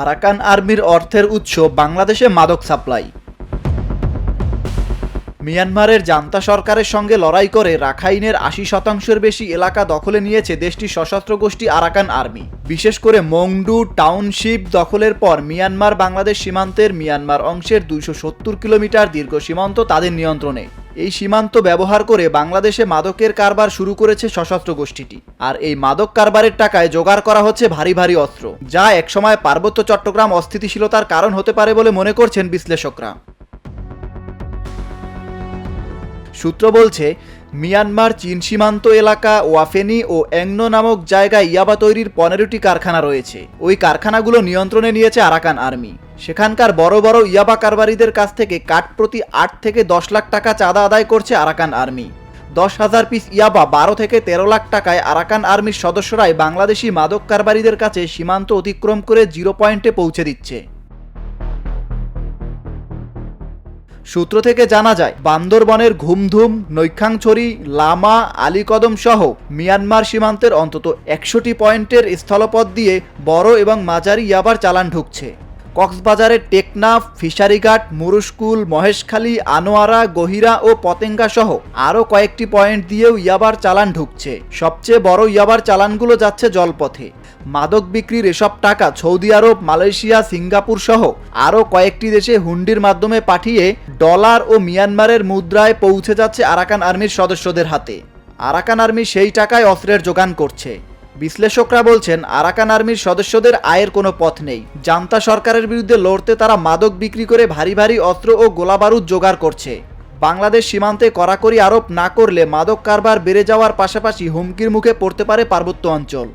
Arakan আর্মির অর্থের উৎস বাংলাদেশে মাদক সাপ্লাই। মিয়ানমারের জান্তা সরকারের সঙ্গে লড়াই করে রাখাইনের আশি শতাংশের বেশি এলাকা দখলে নিয়েছে দেশটির সশস্ত্র গোষ্ঠী আরাকান আর্মি। বিশেষ করে মংডু টাউনশিপ দখলের পর মিয়ানমার বাংলাদেশ সীমান্তের মিয়ানমার অংশের দুইশো সত্তর কিলোমিটার দীর্ঘ সীমান্ত তাদের নিয়ন্ত্রণে। এই সীমান্ত ব্যবহার করে বাংলাদেশে মাদকের কারবার শুরু করেছে সশস্ত্র গোষ্ঠীটি। আর এই মাদক কারবারের টাকায় জোগাড় করা হচ্ছে ভারী ভারী অস্ত্র, যা একসময় পার্বত্য চট্টগ্রাম অস্থিতিশীলতার কারণ হতে পারে বলে মনে করছেন বিশ্লেষকরা। সূত্র বলছে, মিয়ানমার চীন সীমান্ত এলাকা ওয়াফেনি ও অ্যাংনো নামক জায়গায় ইয়াবা তৈরির পনেরোটি কারখানা রয়েছে। ওই কারখানাগুলো নিয়ন্ত্রণে নিয়েছে আরাকান আর্মি। সেখানকার বড় বড় ইয়াবা কারবারিদের কাছ থেকে কাঠ প্রতি আট থেকে দশ লাখ টাকা চাঁদা আদায় করছে আরাকান আর্মি। দশ হাজার পিস ইয়াবা বারো থেকে তেরো লাখ টাকায় আরাকান আর্মির সদস্যরাই বাংলাদেশি মাদক কারবারিদের কাছে সীমান্ত অতিক্রম করে জিরো পয়েন্টে পৌঁছে দিচ্ছে। সূত্র থেকে জানা যায়, বান্দরবনের ঘুমধুম, নৈখাংছড়ি, লামা, আলীকদম সহ মিয়ানমার সীমান্তের অন্তত একশোটি পয়েন্টের স্থলপথ দিয়ে বড় এবং মাঝারি ইয়াবার চালান ঢুকছে। কক্সবাজারের টেকনাফ, ফিশারিঘাট মুরুস্কুল মহেশখালী, আনোয়ারা, গহিরা ও পতেঙ্গা সহ আরও কয়েকটি পয়েন্ট দিয়েও ইয়াবার চালান ঢুকছে। সবচেয়ে বড় ইয়াবার চালানগুলো যাচ্ছে জলপথে। মাদক বিক্রির এসব টাকা সৌদি আরব, মালয়েশিয়া, সিঙ্গাপুর সহ আরও কয়েকটি দেশে হুন্ডির মাধ্যমে পাঠিয়ে ডলার ও মিয়ানমারের মুদ্রায় পৌঁছে যাচ্ছে আরাকান আর্মির সদস্যদের হাতে। আরাকান আর্মি সেই টাকায় অস্ত্রের যোগান করছে। বিশ্লেষকরা বলছেন, আরাকান আর্মির সদস্যদের আয়ের কোনো পথ নেই। জান্তা সরকারের বিরুদ্ধে লড়তে তারা মাদক বিক্রি করে ভারী ভারী অস্ত্র ও গোলাবারুদ জোগাড় করছে। বাংলাদেশ সীমান্তে কড়াকড়ি আরোপ না করলে মাদক কারবার বেড়ে যাওয়ার পাশাপাশি হুমকির মুখে পড়তে পারে পার্বত্য অঞ্চল।